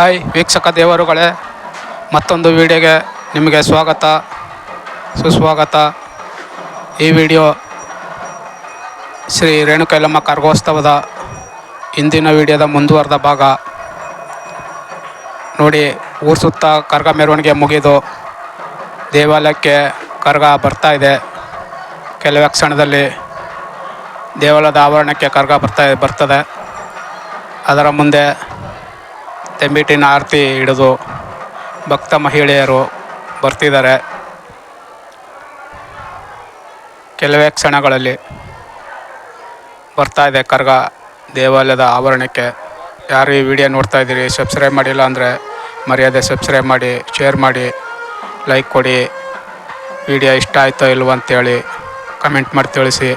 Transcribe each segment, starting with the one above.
Hi ವೀಕ್ಷಕ ದೇವರುಗಳೇ, ಮತ್ತೊಂದು ವಿಡಿಯೋಗೆ ನಿಮಗೆ ಸ್ವಾಗತ, ಸುಸ್ವಾಗತ. ಈ ವಿಡಿಯೋ ಶ್ರೀ ರೇಣುಕೈಲಮ್ಮ ಕರ್ಗೋತ್ಸವದ ಇಂದಿನ ವಿಡಿಯೋದ ಮುಂದುವರೆದ ಭಾಗ. ನೋಡಿ, ಊರು ಸುತ್ತ ಕರ್ಗ ಮೆರವಣಿಗೆ ಮುಗಿದು ದೇವಾಲಯಕ್ಕೆ ಕರ್ಗ ಬರ್ತಾ ಇದೆ. ಕೆಲವೇ ಕ್ಷಣದಲ್ಲಿ ದೇವಾಲಯದ ಆವರಣಕ್ಕೆ ಕರ್ಗ ಬರ್ತಾ, ಬರ್ತದೆ. ಅದರ ಮುಂದೆ ತೆಂಬಿಟ್ಟಿನ ಆರತಿ ಹಿಡಿದು ಭಕ್ತ ಮಹಿಳೆಯರು ಬರ್ತಿದ್ದಾರೆ. ಕೆಲವೇ ಕ್ಷಣಗಳಲ್ಲಿ ಬರ್ತಾ ಇದೆ ಕರ್ಗ ದೇವಾಲಯದ ಆವರಣಕ್ಕೆ. ಯಾರು ಈ ವಿಡಿಯೋ ನೋಡ್ತಾ ಇದ್ದೀರಿ ಸಬ್ಸ್ಕ್ರೈಬ್ ಮಾಡಿಲ್ಲ ಅಂದರೆ ಮರ್ಯಾದೆ ಸಬ್ಸ್ಕ್ರೈಬ್ ಮಾಡಿ ಶೇರ್ ಮಾಡಿ ಲೈಕ್ ಕೊಡಿ. ವಿಡಿಯೋ ಇಷ್ಟ ಆಯಿತೋ ಇಲ್ವೋ ಅಂತೇಳಿ ಕಮೆಂಟ್ ಮಾಡಿ ತಿಳಿಸಿ.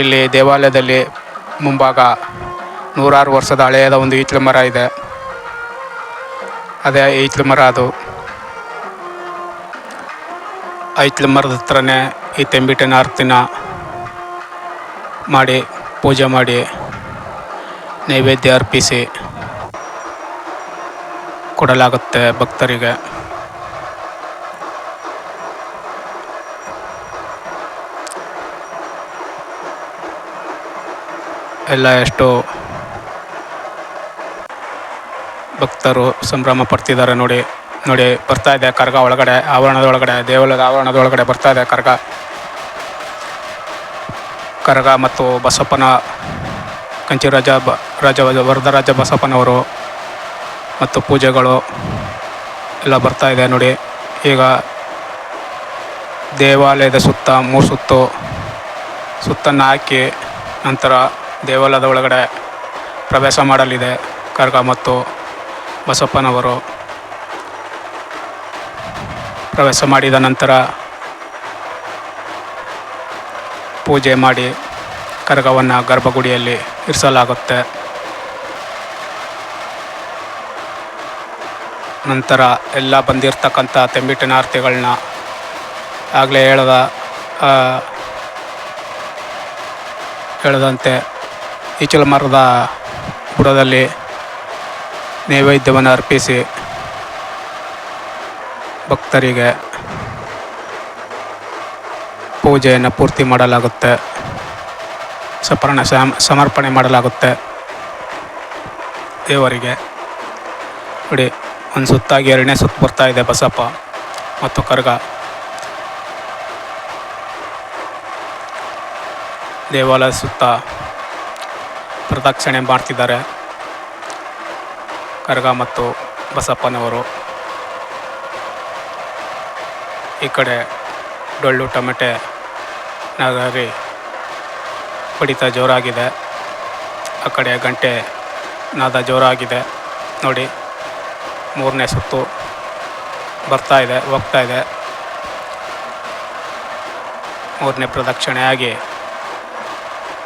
ಇಲ್ಲಿ ದೇವಾಲಯದಲ್ಲಿ ಮುಂಭಾಗ ನೂರಾರು ವರ್ಷದ ಹಳೆಯದ ಒಂದು ಈಚಲು ಮರ ಇದೆ. ಅದೇ ಈಚಲು ಮರ ಅದು ಐತ್ಲ ಮರದ ಹತ್ರನೇ ಈ ತೆಂಬಿಟ್ಟಿನ ಆರ್ತಿನ ಮಾಡಿ, ಪೂಜೆ ಮಾಡಿ, ನೈವೇದ್ಯ ಅರ್ಪಿಸಿ ಕೊಡಲಾಗುತ್ತೆ ಭಕ್ತರಿಗೆ. ಎಲ್ಲ ಎಷ್ಟು ಭಕ್ತರು ಸಂಭ್ರಮ ಪಡ್ತಿದ್ದಾರೆ ನೋಡಿ ನೋಡಿ ಬರ್ತಾ ಇದೆ ಕರ್ಗ ಒಳಗಡೆ ಆವರಣದ ಒಳಗಡೆ ದೇವಾಲಯದ ಆವರಣದ ಒಳಗಡೆ ಬರ್ತಾ ಇದೆ ಕರ್ಗ. ಕರಗ ಮತ್ತು ಬಸಪ್ಪನ ಕಂಚಿರಾಜ ಬ, ರಾಜ ವರದರಾಜ ಬಸಪ್ಪನವರು ಮತ್ತು ಪೂಜೆಗಳು ಎಲ್ಲ ಬರ್ತಾ ಇದೆ ನೋಡಿ. ಈಗ ದೇವಾಲಯದ ಸುತ್ತ ಮೂರು ಸುತ್ತು, ಸುತ್ತನ್ನು ಹಾಕಿ ನಂತರ ದೇವಾಲಯದ ಒಳಗಡೆ ಪ್ರವೇಶ ಮಾಡಲಿದೆ ಕರ್ಗ ಮತ್ತು ಬಸಪ್ಪನವರು ಪ್ರವೇಶ ಮಾಡಿದ ನಂತರ ಪೂಜೆ ಮಾಡಿ ಕರಗವನ್ನು ಗರ್ಭಗುಡಿಯಲ್ಲಿ ಇರಿಸಲಾಗುತ್ತೆ. ನಂತರ ಎಲ್ಲ ಬಂದಿರತಕ್ಕಂಥ ತೆಂಬಿಟ್ಟಿನ ಆರತಿಗಳನ್ನ ಆಗಲೇ ಹೇಳದ ಹೇಳದಂತೆ ಈಚಲ ಮರದ ಬುಡದಲ್ಲಿ ನೈವೇದ್ಯವನ್ನು ಅರ್ಪಿಸಿ ಭಕ್ತರಿಗೆ ಪೂಜೆಯನ್ನು ಪೂರ್ತಿ ಮಾಡಲಾಗುತ್ತೆ, ಸಪರ್ಣ ಸಮರ್ಪಣೆ ಮಾಡಲಾಗುತ್ತೆ. ದೇವರಿಗೆ ನೋಡಿ, ಒಂದು ಸುತ್ತಾಗಿ ಎರಡನೇ ಸುತ್ತು ಬರ್ತಾ ಇದೆ ಬಸಪ್ಪ ಮತ್ತು ಕರ್ಗ. ದೇವಾಲಯ ಸುತ್ತ ಪ್ರದಕ್ಷಿಣೆ ಮಾಡ್ತಿದ್ದಾರೆ. ಕರ್ಗ ಮತ್ತು ಬಸಪ್ಪನವರು ಈ ಕಡೆ ಡೊಳ್ಳು ಟೊಮೆಟೆ ನಗಾರಿ ಹೊಡಿತ ಜೋರಾಗಿದೆ. ಆ ಕಡೆ ಗಂಟೆ ನಾದ ಜೋರಾಗಿದೆ. ನೋಡಿ, ಮೂರನೇ ಸುತ್ತು ಬರ್ತಾ ಇದೆ, ಹೋಗ್ತಾ ಇದೆ. ಮೂರನೇ ಪ್ರದಕ್ಷಿಣೆಯಾಗಿ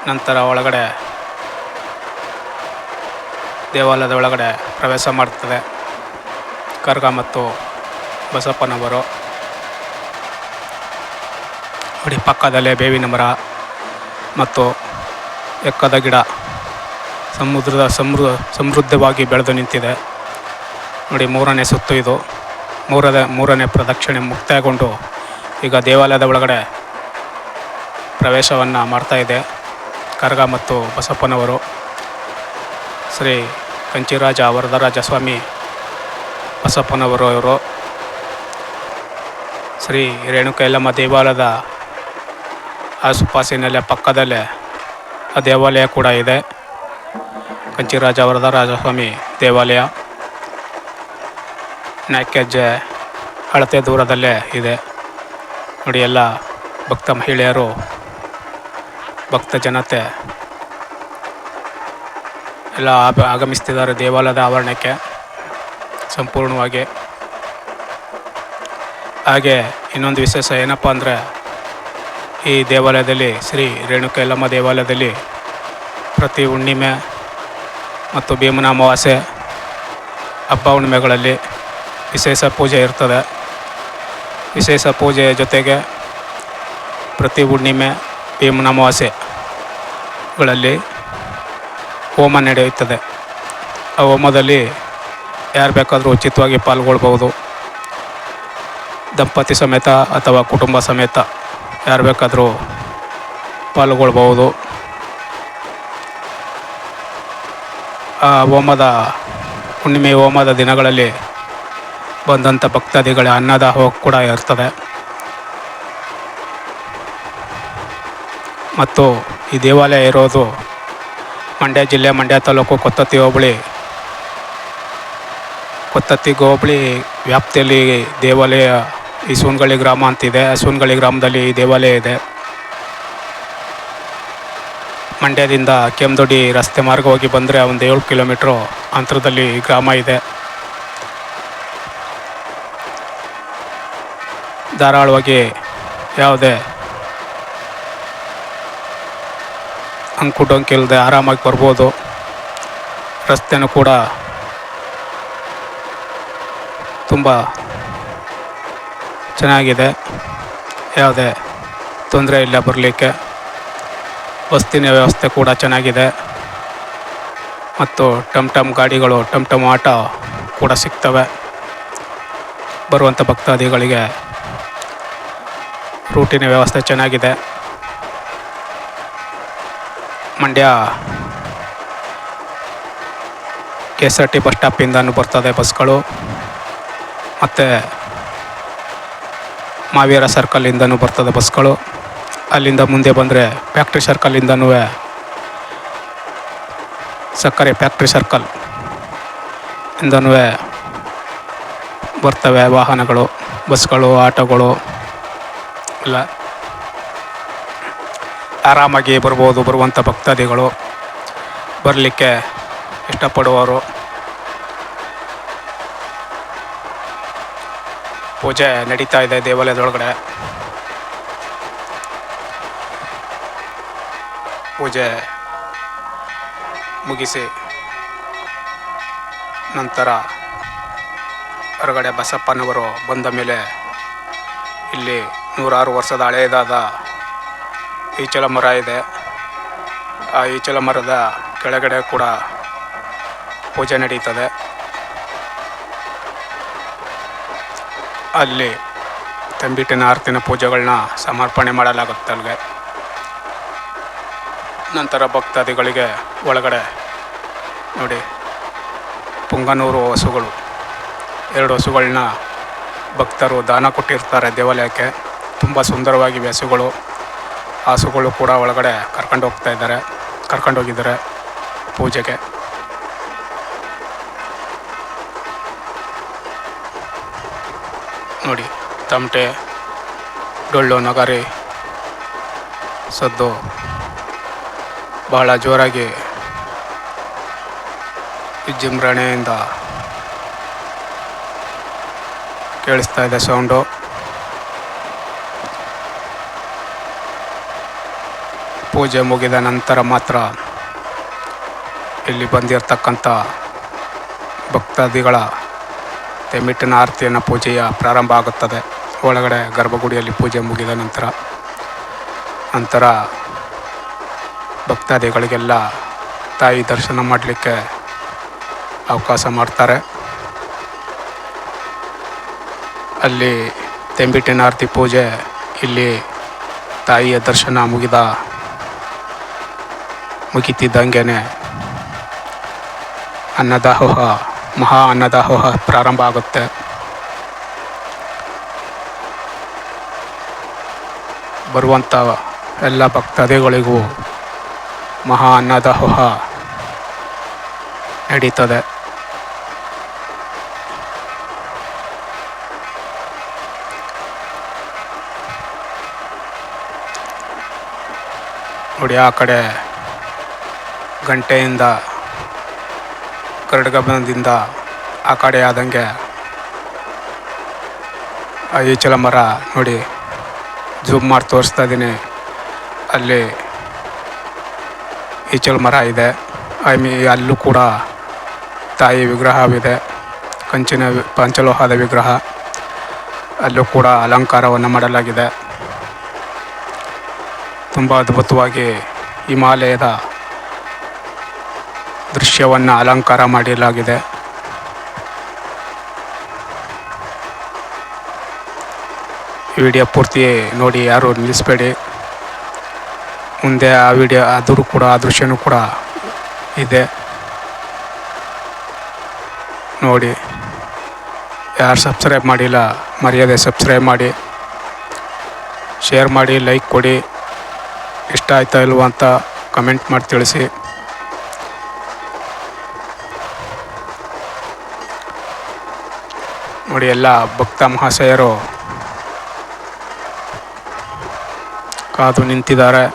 ನಂತರ ಒಳಗಡೆ ದೇವಾಲಯದ ಒಳಗಡೆ ಪ್ರವೇಶ ಮಾಡ್ತದೆ. ಕರ್ಗ ಮತ್ತು ಬಸಪ್ಪನವರು. ನೋಡಿ, ಪಕ್ಕದಲ್ಲೇ ಬೇವಿನ ಮರ ಮತ್ತು ಎಕ್ಕದ ಗಿಡ. ಸಮುದ್ರದ ಸಮೃ, ಸಮೃದ್ಧವಾಗಿ ಬೆಳೆದು ನಿಂತಿದೆ. ನೋಡಿ, ಮೂರನೇ ಸುತ್ತು ಇದು. ಮೂರದ ಮೂರನೇ ಪ್ರದಕ್ಷಿಣೆ ಮುಕ್ತಾಯಗೊಂಡು ಈಗ ದೇವಾಲಯದ ಒಳಗಡೆ ಪ್ರವೇಶವನ್ನು ಮಾಡ್ತಾ ಇದೆ ಕರ್ಗ ಮತ್ತು ಬಸಪ್ಪನವರು. ಶ್ರೀ ಕಂಚಿರಾಜ ವರದರಾಜ ಸ್ವಾಮಿ ಬಸಪ್ಪನವರು ಇವರು ಶ್ರೀ ರೇಣುಕೈಲಮ್ಮ ದೇವಾಲಯದ ಆಸುಪಾಸಿನಲ್ಲೇ, ಪಕ್ಕದಲ್ಲೇ ಆ ದೇವಾಲಯ ಕೂಡ ಇದೆ. ಕಂಚಿರಾಜ ವರದರಾಜ ಸ್ವಾಮಿ ದೇವಾಲಯ. ನಾಯ್ಕೆಜ್ಜೆ ಅಳತೆ ದೂರದಲ್ಲೇ ಇದೆ. ನೋಡಿ ಎಲ್ಲ ಭಕ್ತ ಮಹಿಳೆಯರು, ಭಕ್ತ ಜನತೆ ಎಲ್ಲ ಆಗ- ಆಗಮಿಸ್ತಿದ್ದಾರೆ ದೇವಾಲಯದ ಆವರಣಕ್ಕೆ ಸಂಪೂರ್ಣವಾಗಿ. ಹಾಗೆ ಇನ್ನೊಂದು ವಿಶೇಷ ಏನಪ್ಪ ಅಂದರೆ ಈ ದೇವಾಲಯದಲ್ಲಿ ಶ್ರೀ ರೇಣುಕೈಲಮ್ಮ ದೇವಾಲಯದಲ್ಲಿ ಪ್ರತಿ ಹುಣ್ಣಿಮೆ ಮತ್ತು ಭೀಮನ ಅಮಾವಾಸ್ಯೆ, ಹಬ್ಬ ಹುಣ್ಣಿಮೆಗಳಲ್ಲಿ ವಿಶೇಷ ಪೂಜೆ ಇರ್ತದೆ. ವಿಶೇಷ ಪೂಜೆಯ ಜೊತೆಗೆ ಪ್ರತಿ ಹುಣ್ಣಿಮೆ, ಭೀಮನ ಅಮಾವಾಸ್ಯೆಗಳಲ್ಲಿ ಹೋಮ ನಡೆಯುತ್ತದೆ. ಆ ಹೋಮದಲ್ಲಿ ಯಾರು ಬೇಕಾದರೂ ಉಚಿತವಾಗಿ ಪಾಲ್ಗೊಳ್ಬೋದು ದಂಪತಿ ಸಮೇತ ಅಥವಾ ಕುಟುಂಬ ಸಮೇತ ಯಾರು ಬೇಕಾದರೂ ಪಾಲ್ಗೊಳ್ಬೋದು ಆ ಹೋಮದ, ಹುಣ್ಣಿಮೆ ಹೋಮದ ದಿನಗಳಲ್ಲಿ ಬಂದಂಥ ಭಕ್ತಾದಿಗಳ ಅನ್ನದಾಹ ಕೂಡ ಇರ್ತದೆ. ಮತ್ತು ಈ ದೇವಾಲಯ ಇರೋದು ಮಂಡ್ಯ ಜಿಲ್ಲೆ ಮಂಡ್ಯ ತಾಲೂಕು ಕೊತ್ತತ್ತಿ ಹೋಬಳಿ. ಕೊತ್ತತ್ತಿ ಹೋಬಳಿ ವ್ಯಾಪ್ತಿಯಲ್ಲಿ ದೇವಾಲಯ ಈ ಸೂನ್ಗಳಿ ಗ್ರಾಮ ಅಂತಿದೆ. ಆ ಸೂನ್ಗಳಿ ಗ್ರಾಮದಲ್ಲಿ ಈ ದೇವಾಲಯ ಇದೆ. ಮಂಡ್ಯದಿಂದ ಕೆಮ್ದೊಡಿ ರಸ್ತೆ ಮಾರ್ಗವಾಗಿ ಬಂದರೆ ಒಂದು ಏಳು ಕಿಲೋಮೀಟ್ರು ಅಂತರದಲ್ಲಿ ಗ್ರಾಮ ಇದೆ. ಧಾರಾಳವಾಗಿ ಯಾವುದೇ ಅಂಕು ಡೊಂಕು ಇಲ್ಲದೆ ಆರಾಮಾಗಿ ಬರ್ಬೋದು. ರಸ್ತೆನೂ ಕೂಡ ತುಂಬ ಚೆನ್ನಾಗಿದೆ. ಯಾವುದೇ ತೊಂದರೆ ಇಲ್ಲ ಬರಲಿಕ್ಕೆ. ವಸ್ತಿನ ವ್ಯವಸ್ಥೆ ಕೂಡ ಚೆನ್ನಾಗಿದೆ. ಮತ್ತು ಟಮ್ ಟಮ್ ಗಾಡಿಗಳು, ಟಮ್ ಟಮ್ ಆಟೋ ಕೂಡ ಸಿಗ್ತವೆ. ಬರುವಂಥ ಭಕ್ತಾದಿಗಳಿಗೆ ರೂಟಿನ ವ್ಯವಸ್ಥೆ ಚೆನ್ನಾಗಿದೆ. Mandya K S R T bus ಸ್ಟಾಪಿಂದನೂ ಬರ್ತದೆ ಬಸ್ಗಳು. ಮತ್ತು ಮಾವೇರ ಸರ್ಕಲ್ಲಿಂದನೂ ಬರ್ತದೆ ಬಸ್ಗಳು. ಅಲ್ಲಿಂದ ಮುಂದೆ ಬಂದರೆ ಫ್ಯಾಕ್ಟ್ರಿ ಸರ್ಕಲಿಂದನೂ ಸಕ್ಕರೆ ಫ್ಯಾಕ್ಟ್ರಿ ಸರ್ಕಲ್ ಇಂದನೂ ಬರ್ತವೆ ವಾಹನಗಳು, ಬಸ್ಗಳು, ಆಟೋಗಳು ಎಲ್ಲ. ಆರಾಮಾಗಿ ಬರ್ಬೋದು ಬರುವಂಥ ಭಕ್ತಾದಿಗಳು. ಬರಲಿಕ್ಕೆ ಇಷ್ಟಪಡುವವರು. ಪೂಜೆ ನಡೀತಾ ಇದೆ ದೇವಾಲಯದೊಳಗಡೆ. ಪೂಜೆ ಮುಗಿಸಿ ನಂತರ ಹೊರಗಡೆ ಬಸಪ್ಪನವರು ಬಂದ ಮೇಲೆ ಇಲ್ಲಿ ನೂರಾರು ವರ್ಷದ ಹಳೆಯದಾದ ಈಚಲ ಮರ ಇದೆ. ಆ ಈಚಲ ಮರದ ಕೆಳಗಡೆ ಕೂಡ ಪೂಜೆ ನಡೀತದೆ. ಅಲ್ಲಿ ತಂಬಿಟ್ಟಿನ ಆರತಿನ ಪೂಜೆಗಳನ್ನ ಸಮರ್ಪಣೆ ಮಾಡಲಾಗುತ್ತೆ ಅಲ್ಲಿಗೆ ನಂತರ ಭಕ್ತಾದಿಗಳಿಗೆ ಒಳಗಡೆ ನೋಡಿ ಪುಂಗನೂರು ಹಸುಗಳು. ಎರಡು ಹಸುಗಳನ್ನ ಭಕ್ತರು ದಾನ ಕೊಟ್ಟಿರ್ತಾರೆ ದೇವಾಲಯಕ್ಕೆ. ತುಂಬ ಸುಂದರವಾಗಿವೆ ಹಸುಗಳು. ಹಸುಗಳು ಕೂಡ ಒಳಗಡೆ ಕರ್ಕೊಂಡು ಹೋಗ್ತಾ ಇದ್ದಾರೆ, ಕರ್ಕೊಂಡು ಹೋಗಿದ್ದಾರೆ ಪೂಜೆಗೆ. ನೋಡಿ, ತಮಟೆ, ಡೊಳ್ಳು, ನಗಾರಿ, ಸದ್ದು ಬಹಳ ಜೋರಾಗಿ ವಿಜೃಂಭಣೆಯಿಂದ ಕೇಳಿಸ್ತಾ ಇದೆ ಸೌಂಡು. ಪೂಜೆ ಮುಗಿದ ನಂತರ ಮಾತ್ರ ಇಲ್ಲಿ ಬಂದಿರತಕ್ಕಂಥ ಭಕ್ತಾದಿಗಳ ತೆಮಿಟ್ಟಿನ ಆರತಿಯನ್ನು ಪೂಜೆಯ ಪ್ರಾರಂಭ ಆಗುತ್ತದೆ. ಒಳಗಡೆ ಗರ್ಭಗುಡಿಯಲ್ಲಿ ಪೂಜೆ ಮುಗಿದ ನಂತರ ನಂತರ ಭಕ್ತಾದಿಗಳಿಗೆಲ್ಲ ತಾಯಿ ದರ್ಶನ ಮಾಡಲಿಕ್ಕೆ ಅವಕಾಶ ಮಾಡ್ತಾರೆ. ಅಲ್ಲಿ ತೆಂಬಿಟ್ಟಿನ ಆರತಿ ಪೂಜೆ, ಇಲ್ಲಿ ತಾಯಿಯ ದರ್ಶನ ಮುಗಿದ ಮುಗಿತಿದ್ದಂಗೆ ಅನ್ನದಾಹೋಹ, ಮಹಾ ಅನ್ನದಾಹೋಹ ಪ್ರಾರಂಭ ಆಗುತ್ತೆ. ಬರುವಂಥ ಎಲ್ಲ ಭಕ್ತಾದಿಗಳಿಗೂ ಮಹಾ ಅನ್ನದಾಹೋಹ ನಡೀತದೆ. ನೋಡಿ, ಆ ಕಡೆ ಗಂಟೆಯಿಂದ ಕರಡುಗಬ್ಬನದಿಂದ ಆ ಕಡೆ ಆದಂಗೆ ಆ ಈಚಲ ಮರ ನೋಡಿ ಜೂಮ್ ಮಾಡಿ ತೋರಿಸ್ತಾ ಇದ್ದೀನಿ. ಅಲ್ಲಿ ಈಚಲ ಮರ ಇದೆ. ಐ ಮೀ ಅಲ್ಲೂ ಕೂಡ ತಾಯಿ ವಿಗ್ರಹವಿದೆ. ಕಂಚಿನ ಪಂಚಲೋಹದ ವಿಗ್ರಹ. ಅಲ್ಲೂ ಕೂಡ ಅಲಂಕಾರವನ್ನು ಮಾಡಲಾಗಿದೆ. ತುಂಬ ಅದ್ಭುತವಾಗಿ ಹಿಮಾಲಯದ ದೃಶ್ಯವನ್ನು ಅಲಂಕಾರ ಮಾಡಲಾಗಿದೆ ವಿಡಿಯೋ ಪೂರ್ತಿ ನೋಡಿ, ಯಾರು ನಿಲ್ಲಿಸಬೇಡಿ. ಮುಂದೆ ಆ ವಿಡಿಯೋ ಅದರೂ ಕೂಡ, ಆ ದೃಶ್ಯನೂ ಕೂಡ ಇದೆ. ನೋಡಿ, ಯಾರು ಸಬ್ಸ್ಕ್ರೈಬ್ ಮಾಡಿಲ್ಲ, ಮರ್ಯಾದೆ ಸಬ್ಸ್ಕ್ರೈಬ್ ಮಾಡಿ. ಶೇರ್ ಮಾಡಿ, ಲೈಕ್ ಕೊಡಿ. ಇಷ್ಟ ಆಯ್ತಾ ಇಲ್ವಾ ಅಂತ ಕಮೆಂಟ್ ಮಾಡಿ ತಿಳಿಸಿ. ನೋಡಿ ಎಲ್ಲ ಭಕ್ತ ಮಹಾಶಯರು. ಕಾದು ನಿಂತಿದ್ದಾರೆ.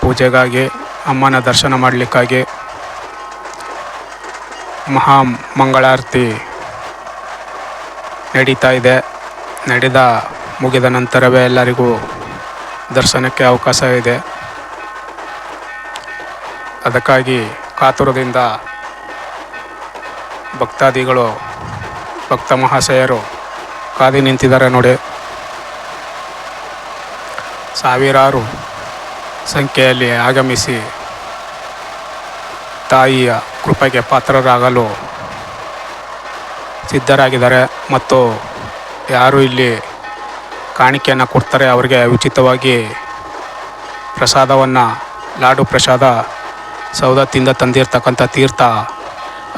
ಪೂಜೆಗಾಗಿ, ಅಮ್ಮನ ದರ್ಶನ ಮಾಡಲಿಕ್ಕಾಗಿ. ಮಹಾ ಮಂಗಳಾರತಿ ನಡೀತಾ ಇದೆ. ನಡೆದ ಮುಗಿದ ನಂತರವೇ ಎಲ್ಲರಿಗೂ ದರ್ಶನಕ್ಕೆ ಅವಕಾಶ ಇದೆ. ಅದಕ್ಕಾಗಿ ಕಾತುರದಿಂದ ಭಕ್ತಾದಿಗಳು ಭಕ್ತ ಮಹಾಶಯರು ಕಾದಿ ನಿಂತಿದ್ದಾರೆ ನೋಡಿ. ಸಾವಿರಾರು ಸಂಖ್ಯೆಯಲ್ಲಿ ಆಗಮಿಸಿ ತಾಯಿಯ ಕೃಪೆಗೆ ಪಾತ್ರರಾಗಲು ಸಿದ್ಧರಾಗಿದ್ದಾರೆ ಮತ್ತು ಯಾರು ಇಲ್ಲಿ ಕಾಣಿಕೆಯನ್ನು ಕೊಡ್ತಾರೆ, ಅವರಿಗೆ ಉಚಿತವಾಗಿ ಪ್ರಸಾದವನ್ನು, ಲಾಡು ಪ್ರಸಾದ ಸೌದತ್ತಿಂದ ತಂದಿರ್ತಕ್ಕಂಥ ತೀರ್ಥ,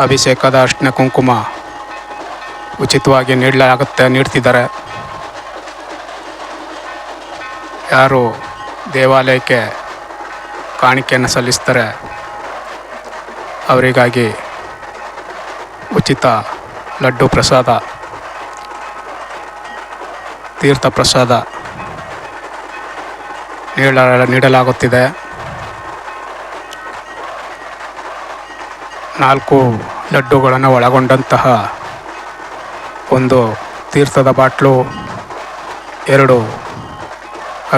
ಅಭಿಷೇಕದ ಅರ್ಶಿನ ಕುಂಕುಮ ಉಚಿತವಾಗಿ ನೀಡಲಾಗುತ್ತೆ, ನೀಡ್ತಿದ್ದಾರೆ. ಯಾರು ದೇವಾಲಯಕ್ಕೆ ಕಾಣಿಕೆಯನ್ನು ಸಲ್ಲಿಸ್ತಾರೆ, ಅವರಿಗಾಗಿ ಉಚಿತ ಲಡ್ಡು ಪ್ರಸಾದ, ತೀರ್ಥ ಪ್ರಸಾದ ನೀಡ ನೀಡಲಾಗುತ್ತಿದೆ. ನಾಲ್ಕು ಲಡ್ಡುಗಳನ್ನು ಒಳಗೊಂಡಂತಹ ಒಂದು ತೀರ್ಥದ ಬಾಟ್ಲು, ಎರಡು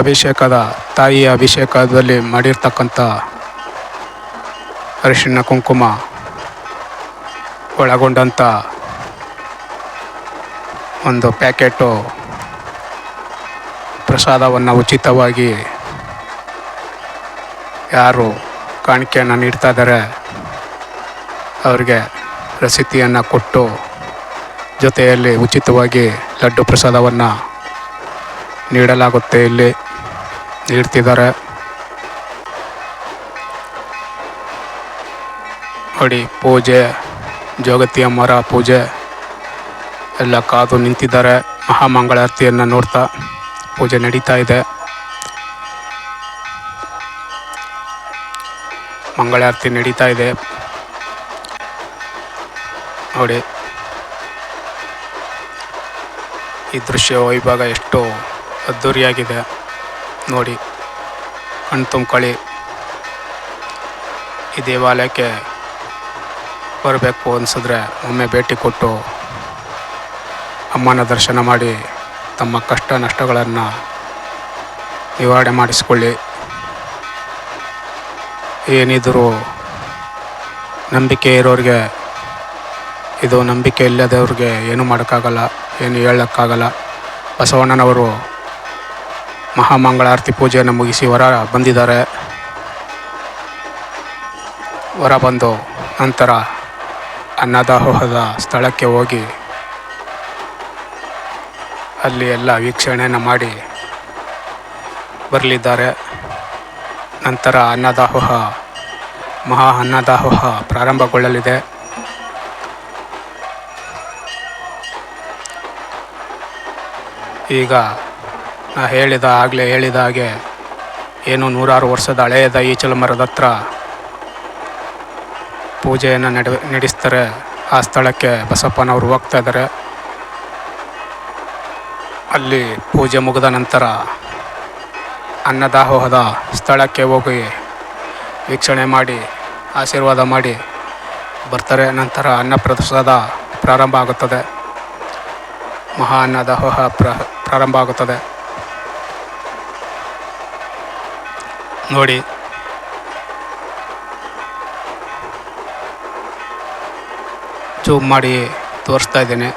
ಅಭಿಷೇಕದ ತಾಯಿಯ ಅಭಿಷೇಕದಲ್ಲಿ ಮಾಡಿರ್ತಕ್ಕಂಥ ಅರಿಶಿಣ ಕುಂಕುಮ ಒಳಗೊಂಡಂಥ ಒಂದು ಪ್ಯಾಕೆಟು ಪ್ರಸಾದವನ್ನು ಉಚಿತವಾಗಿ ಯಾರು ಕಾಣಿಕೆಯನ್ನು ನೀಡ್ತಾ ಇದ್ದಾರೆ, ಅವರಿಗೆ ರಸೀತಿಯನ್ನು ಕೊಟ್ಟು ಜೊತೆಯಲ್ಲಿ ಉಚಿತವಾಗಿ ಲಡ್ಡು ಪ್ರಸಾದವನ್ನು ನೀಡಲಾಗುತ್ತೆ ಇಲ್ಲಿ. ನೀಡ್ತಿದ್ದಾರೆ. ನೋಡಿ, ಪೂಜೆ ಜೋಗತಿಯ ಮರ ಪೂಜೆ. ಎಲ್ಲ ಕಾದು ನಿಂತಿದ್ದಾರೆ. ಮಹಾಮಂಗಳಾರತಿಯನ್ನು ನೋಡ್ತಾ ಪೂಜೆ ನಡೀತಾ ಇದೆ. ಮಂಗಳಾರತಿ ನಡೀತಾ ಇದೆ. ನೋಡಿ ಈ ದೃಶ್ಯ ವೈಭಾಗ ಎಷ್ಟು ಅದ್ಧೂರಿಯಾಗಿದೆ ನೋಡಿ, ಕಣ್ ತುಂಬ್ಕೊಳ್ಳಿ. ಈ ದೇವಾಲಯಕ್ಕೆ ಬರಬೇಕು ಅನಿಸಿದ್ರೆ ಒಮ್ಮೆ ಭೇಟಿ ಕೊಟ್ಟು ಅಮ್ಮನ ದರ್ಶನ ಮಾಡಿ ತಮ್ಮ ಕಷ್ಟ ನಷ್ಟಗಳನ್ನು ನಿವಾರಣೆ ಮಾಡಿಸಿಕೊಳ್ಳಿ. ಏನಿದ್ರೂ ನಂಬಿಕೆ ಇರೋರಿಗೆ, ಇದು ನಂಬಿಕೆ ಇಲ್ಲದವ್ರಿಗೆ ಏನೂ ಮಾಡೋಕ್ಕಾಗಲ್ಲ. ಏನು ಹೇಳೋಕ್ಕಾಗಲ್ಲ. ಬಸವಣ್ಣನವರು ಮಹಾಮಂಗಳಾರತಿ ಪೂಜೆಯನ್ನು ಮುಗಿಸಿ ಹೊರ ಬಂದಿದ್ದಾರೆ. ಹೊರ ಬಂದು ನಂತರ ಅನ್ನದಾಹೋಹದ ಸ್ಥಳಕ್ಕೆ ಹೋಗಿ ಅಲ್ಲಿ ಎಲ್ಲ ವೀಕ್ಷಣೆಯನ್ನು ಮಾಡಿ ಬರಲಿದ್ದಾರೆ. ನಂತರ ಅನ್ನದಾಹೋಹ, ಮಹಾ ಅನ್ನದಾಹೋಹ ಪ್ರಾರಂಭಗೊಳ್ಳಲಿದೆ. ಈಗ ನಾ ಹೇಳಿದ ಆಗಲೇ ಹೇಳಿದ ಹಾಗೆ ಏನು ನೂರಾರು ವರ್ಷದ ಹಳೆಯದ ಈಚಲ ಮರದ ಹತ್ರ ಪೂಜೆಯನ್ನು ನಡೆ ನಡೆಸ್ತಾರೆ. ಆ ಸ್ಥಳಕ್ಕೆ ಬಸಪ್ಪನವರು ಹೋಗ್ತಾ ಇದ್ದಾರೆ. ಅಲ್ಲಿ ಪೂಜೆ ಮುಗಿದ ನಂತರ ಅನ್ನದಾಹೋಹದ ಸ್ಥಳಕ್ಕೆ ಹೋಗಿ ವೀಕ್ಷಣೆ ಮಾಡಿ, ಆಶೀರ್ವಾದ ಮಾಡಿ ಬರ್ತಾರೆ. ನಂತರ ಅನ್ನಪ್ರಸಾದ ಪ್ರಾರಂಭ ಆಗುತ್ತದೆ. ಮಹಾ ಅನ್ನದಾಸೋಹ ಪ್ರ ಪ್ರಾರಂಭ ಆಗುತ್ತದೆ ನೋಡಿ. ಜೂಮ್ ಮಾಡಿ ತೋರಿಸ್ತಾ ಇದ್ದೇನೆ.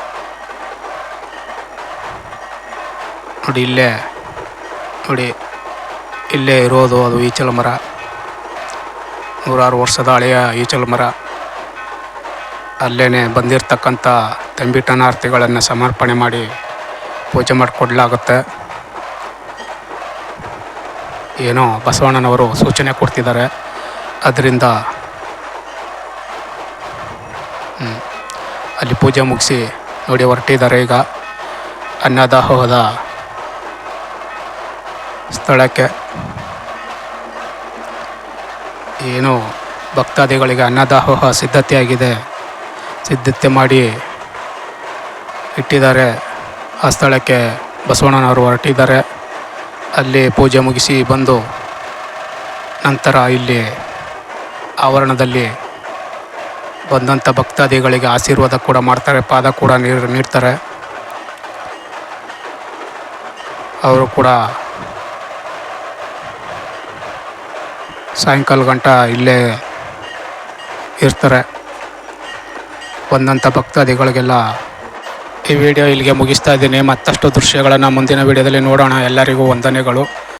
ನೋಡಿ, ಇಲ್ಲೇ ನೋಡಿ, ಇಲ್ಲೇ ಇರೋದು ಅದು ಈಚಲ ಮರ ನೂರಾರು ವರ್ಷದ ಹಳೆಯ ಈಚಲ ಮರ ಅಲ್ಲೇ ಬಂದಿರತಕ್ಕಂಥ ತಂಬಿಟನಾರ್ತಿಗಳನ್ನು ಸಮರ್ಪಣೆ ಮಾಡಿ ಪೂಜೆ ಮಾಡಿಕೊಡ್ಲಾಗುತ್ತೆ. ಏನೋ ಬಸವಣ್ಣನವರು ಸೂಚನೆ ಕೊಡ್ತಿದ್ದಾರೆ. ಅದರಿಂದ ಅಲ್ಲಿ ಪೂಜೆ ಮುಗಿಸಿ ನೋಡಿ ಹೊರಟಿದ್ದಾರೆ ಈಗ. ಅನ್ನದಾಹೋದ ಸ್ಥಳಕ್ಕೆ. ಏನು ಭಕ್ತಾದಿಗಳಿಗೆ ಅನ್ನದಾಹೋಹ ಸಿದ್ಧತೆಯಾಗಿದೆ. ಸಿದ್ಧತೆ ಮಾಡಿ ಇಟ್ಟಿದ್ದಾರೆ. ಆ ಸ್ಥಳಕ್ಕೆ ಬಸವಣ್ಣನವರು ಹೊರಟಿದ್ದಾರೆ. ಅಲ್ಲಿ ಪೂಜೆ ಮುಗಿಸಿ ಬಂದು ನಂತರ ಇಲ್ಲಿ ಆವರಣದಲ್ಲಿ ಬಂದಂಥ ಭಕ್ತಾದಿಗಳಿಗೆ ಆಶೀರ್ವಾದ ಕೂಡ ಮಾಡ್ತಾರೆ, ಪಾದ ಕೂಡ ನೀರು ನೀಡ್ತಾರೆ. ಅವರು ಕೂಡ ಸಾಯಂಕಾಲ ಗಂಟ ಇಲ್ಲೇ ಇರ್ತಾರೆ. ಬಂದಂಥ ಭಕ್ತಾದಿಗಳಿಗೆಲ್ಲ ಈ ವಿಡಿಯೋ ಇಲ್ಲಿಗೆ ಮುಗಿಸ್ತಾ ಇದ್ದೀನಿ. ಮತ್ತಷ್ಟು ದೃಶ್ಯಗಳನ್ನು ಮುಂದಿನ ವಿಡಿಯೋದಲ್ಲಿ ನೋಡೋಣ. ಎಲ್ಲರಿಗೂ ವಂದನೆಗಳು.